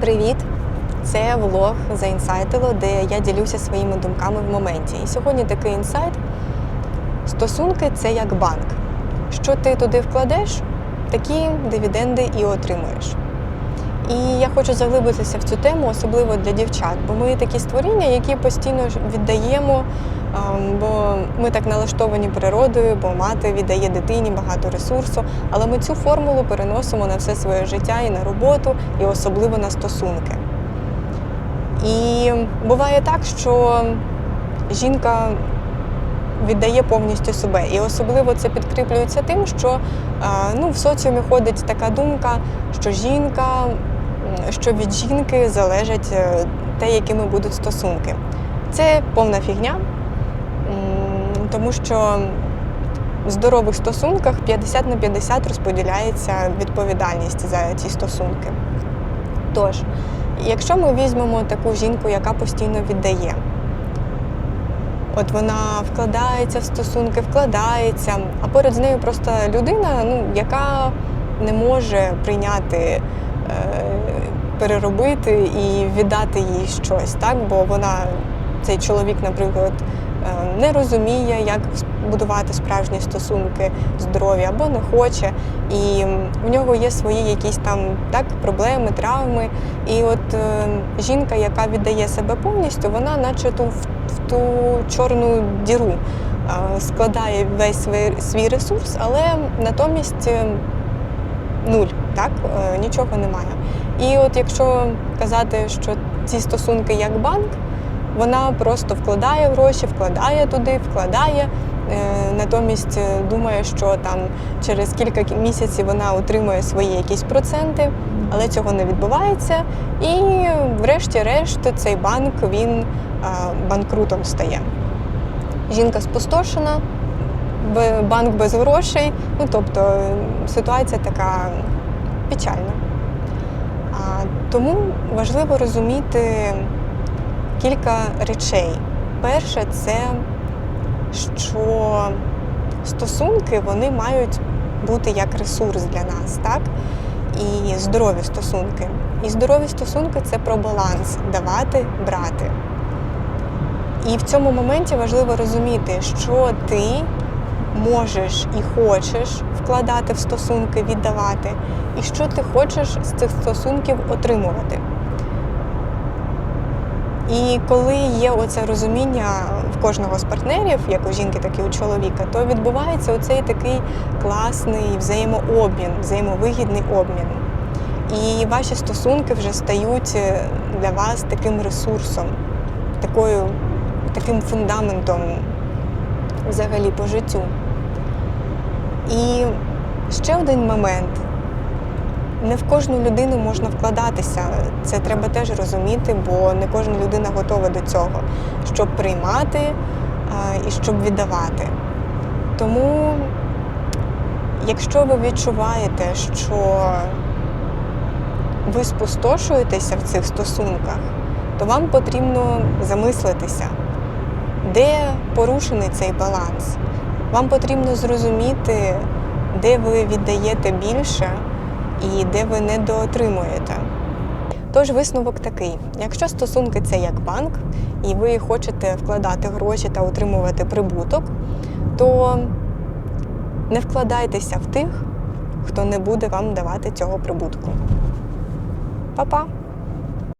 Привіт! Це влог заінсайтило, де я ділюся своїми думками в моменті. І сьогодні такий інсайт. Стосунки це як банк. Що ти туди вкладеш, такі дивіденди і отримуєш. І я хочу заглибитися в цю тему, особливо для дівчат, бо ми такі створіння, які постійно віддаємо, ем, бо ми так налаштовані природою, бо мати віддає дитині багато ресурсу, але ми цю формулу переносимо на все своє життя і на роботу, і особливо на стосунки. І буває так, що жінка віддає повністю себе. І особливо це підкріплюється тим, що е, ну, в соціумі ходить така думка, що жінка, що від жінки залежить е, те, якими будуть стосунки. Це повна фігня, тому що в здорових стосунках 50 на 50 розподіляється відповідальність за ці стосунки. Тож, якщо ми візьмемо таку жінку, яка постійно віддає, от вона вкладається в стосунки, вкладається, а поряд з нею просто людина, ну, яка не може прийняти, переробити і віддати їй щось, так? бо вона, цей чоловік, наприклад, е, не розуміє, як будувати справжні стосунки, здорові або не хоче. І в нього є свої якісь там так, проблеми, травми. І от е, жінка, яка віддає себе повністю, вона наче ту в, в ту чорну діру е, складає весь свій, ресурс, але натомість е, нуль, так, е, нічого немає. І от якщо казати, що ці стосунки як банк, вона просто вкладає гроші, вкладає туди, вкладає. е, Натомість е, думає, що там через кілька місяців вона отримує свої якісь проценти, але цього не відбувається. І врешті-решт цей банк він банкрутом стає. Жінка спустошена, банк без грошей. Ну тобто ситуація така печальна. А, тому важливо розуміти кілька речей. Перше, це що стосунки вони мають бути як ресурс для нас, так? І здорові стосунки. І здорові стосунки це про баланс давати, брати. І в цьому моменті важливо розуміти, що ти можеш і хочеш вкладати в стосунки, віддавати, і що ти хочеш з цих стосунків отримувати. І коли є оце розуміння в кожного з партнерів, як у жінки, так і у чоловіка, то відбувається оцей такий класний взаємообмін, взаємовигідний обмін. І ваші стосунки вже стають е, для вас таким ресурсом, такою, таким фундаментом взагалі по життю. Ще один момент. Не в кожну людину можна вкладатися. Це треба теж розуміти, бо не кожна людина готова до цього, щоб приймати і щоб віддавати. Тому, якщо ви відчуваєте, що ви спустошуєтеся в цих стосунках, то вам потрібно замислитися, де порушений цей баланс. Вам потрібно зрозуміти, де ви віддаєте більше і де ви недоотримуєте. Тож висновок такий: якщо стосунки це як банк, і ви хочете вкладати гроші та отримувати прибуток, то не вкладайтеся в тих, хто не буде вам давати цього прибутку. Па-па!